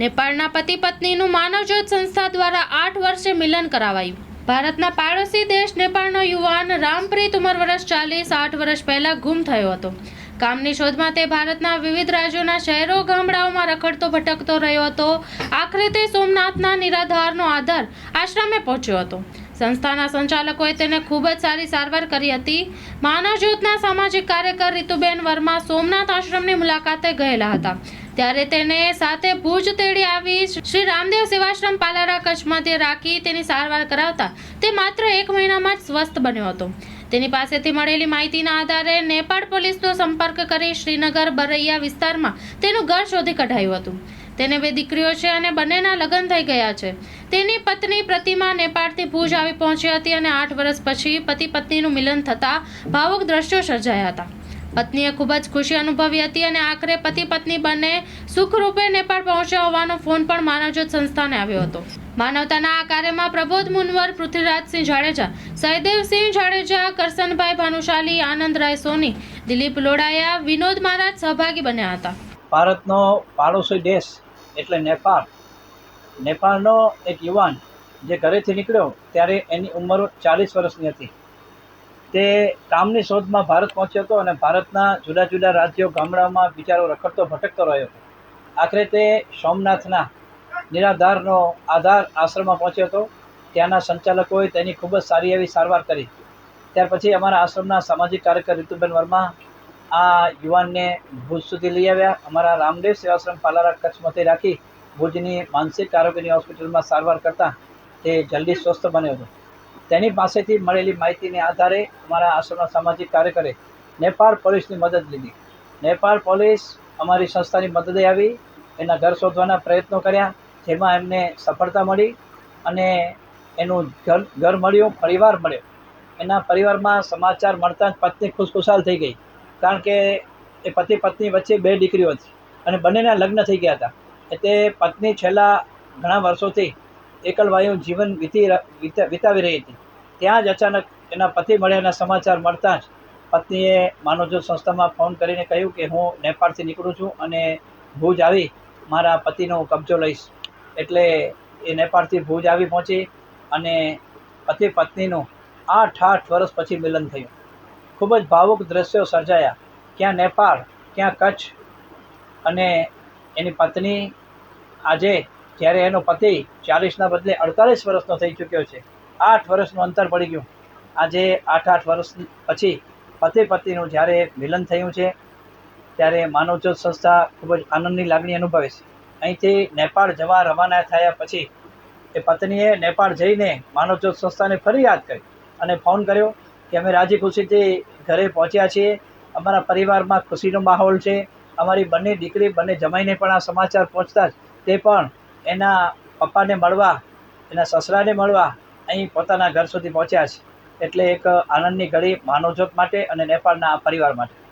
નેપાળના પતિ પત્નીનું માનવજ્યોત સંસ્થા દ્વારા આઠ વર્ષે મિલન કરાવાયું. ભારતના પાડોશી દેશ નેપાળનો યુવાન રામપ્રીત ઉંમર વર્ષ ચાલીસ આઠ વર્ષ પહેલા ગુમ થયો હતો. કામની શોધમાં તે ભારતના વિવિધ રાજ્યોના શહેરો, ગામડાઓમાં રખડતો, ભટકતો રહ્યો હતો. આખરે તે સોમનાથના નિરાધારનો આધાર આશ્રમે પહોંચ્યો હતો. સંસ્થાના સંચાલકોએ તેને ખૂબ જ સારી સારવાર કરી હતી. માનવજ્યોતના સામાજિક કાર્યકર રીતુબેન વર્મા સોમનાથ આશ્રમની મુલાકાતે ગયેલા હતા. ત્યારે તેને સાથે ભુજ તેડી આવી શ્રી રામદેવ સેવાશ્રમ પાલારા કચ્છમાંથી રાખી તેની સારવાર કરાવતા તે માત્ર એક મહિનામાં જ સ્વસ્થ બન્યો હતો. તેની પાસેથી મળેલી માહિતીના આધારે નેપાળ પોલીસનો સંપર્ક કરી શ્રીનગર બરૈયા વિસ્તારમાં તેનું ઘર શોધી કઢાયું હતું. તેને બે દીકરીઓ છે અને બંનેના લગ્ન થઈ ગયા છે. તેની પત્ની પ્રતિમા નેપાળથી ભુજ આવી પહોંચી હતી અને આઠ વર્ષ પછી પતિ પત્નીનું મિલન થતાં ભાવુક દ્રશ્યો સર્જાયા હતા. પત્નીએ ખૂબ જ ખુશી અનુભવી હતી અને આખરે પતિ પત્ની બંને સુખરૂપે નેપાળ પહોંચ્યા હોવાનો ફોન પણ માનવજ્યોત સંસ્થાને આવ્યો હતો. માનવતાના આ કાર્યમાં પ્રબોધ મુનવર પૃથ્વીરાજસિંહ જાડેજા સહદેવસિંહ જાડેજા કરસનભાઈ ભાનુશાલી આનંદરાય સોની, દિલીપ લોડાયા વિનોદ મહારાજ સહભાગી બન્યા હતા. ભારતનો પાડોશી દેશ એટલે નેપાળ. નેપાળનો એક યુવાન જે ઘરેથી નીકળ્યો, ત્યારે એની ઉંમર ચાલીસ વર્ષની હતી. તે કામની શોધમાં ભારત પહોંચ્યો હતો અને ભારતના જુદા જુદા રાજ્યો ગામડામાં બિચારો રખડતો, ભટકતો રહ્યો હતો. આખરે તે સોમનાથના નિરાધારનો આધાર આશ્રમમાં પહોંચ્યો હતો. ત્યાંના સંચાલકોએ તેની ખૂબ જ સારી એવી સારવાર કરી. ત્યાર પછી અમારા આશ્રમના સામાજિક કાર્યકર ઋતુબેન વર્મા આ યુવાનને ભુજ સુધી લઈ આવ્યા. અમારા રામદેવ સેવાશ્રમ પાલારા કચ્છમાંથી રાખી ભુજની માનસિક આરોગ્યની હોસ્પિટલમાં સારવાર કરતાં તે જલ્દી સ્વસ્થ બન્યો હતો. તેની પાસેથી મળેલી માહિતીને આધારે અમારા આશ્રમના સામાજિક કાર્યકરે નેપાળ પોલીસની મદદ લીધી. નેપાળ પોલીસ અમારી સંસ્થાની મદદે આવી, એના ઘર શોધવાના પ્રયત્નો કર્યા, જેમાં એમને સફળતા મળી અને એનું ઘર ઘર મળ્યું, પરિવાર મળ્યો. એના પરિવારમાં સમાચાર મળતા જ પત્ની ખુશખુશાલ થઈ ગઈ, કારણ કે એ પતિ પત્ની વચ્ચે બે દીકરીઓ હતી અને બંનેના લગ્ન થઈ ગયા હતા. એટલે પત્ની છેલ્લા ઘણા વર્ષોથી એકલવાયું જીવન વીતી વિતાવી રહી હતી. ત્યાં જ અચાનક એના પતિ મળ્યાના સમાચાર મળતા જ પત્નીએ માનવજ્યોત સંસ્થામાં ફોન કરીને કહ્યું કે હું નેપાળથી નીકળું છું અને ભુજ આવી મારા પતિનો કબજો લઈશ. એટલે એ નેપાળથી ભુજ આવી પહોંચી અને પતિ પત્નીનું આઠ આઠ વર્ષ પછી મિલન થયું. ખૂબ જ ભાવુક દ્રશ્યો સર્જાયા. ક્યાં નેપાળ, ક્યાં કચ્છ અને એની પત્ની આજે જ્યારે એનો પતિ ચાલીસના બદલે અડતાલીસ વર્ષનો થઈ ચૂક્યો છે. આઠ વર્ષનું અંતર પડી ગયું. આજે આઠ આઠ વર્ષ પછી પતિ પત્નીનું જ્યારે મિલન થયું છે, ત્યારે માનવજ્યોત સંસ્થા ખૂબ જ આનંદની લાગણી અનુભવે છે. અહીંથી નેપાળ જવા રવાના થયા પછી એ પત્નીએ નેપાળ જઈને માનવજ્યોત સંસ્થાને ફરી યાદ કરી અને ફોન કર્યો કે અમે રાજી ખુશીથી ઘરે પહોંચ્યા છીએ. અમારા પરિવારમાં ખુશીનો માહોલ છે. અમારી બંને દીકરી, બંને જમાઈને પણ આ સમાચાર પહોંચતા જ તે પણ એના પપ્પાને મળવા, એના સસરાને મળવા અહીં પોતાના ઘર સુધી પહોંચ્યા છે. એટલે એક આનંદની ઘડી માનવજોત માટે અને નેપાળના પરિવાર માટે.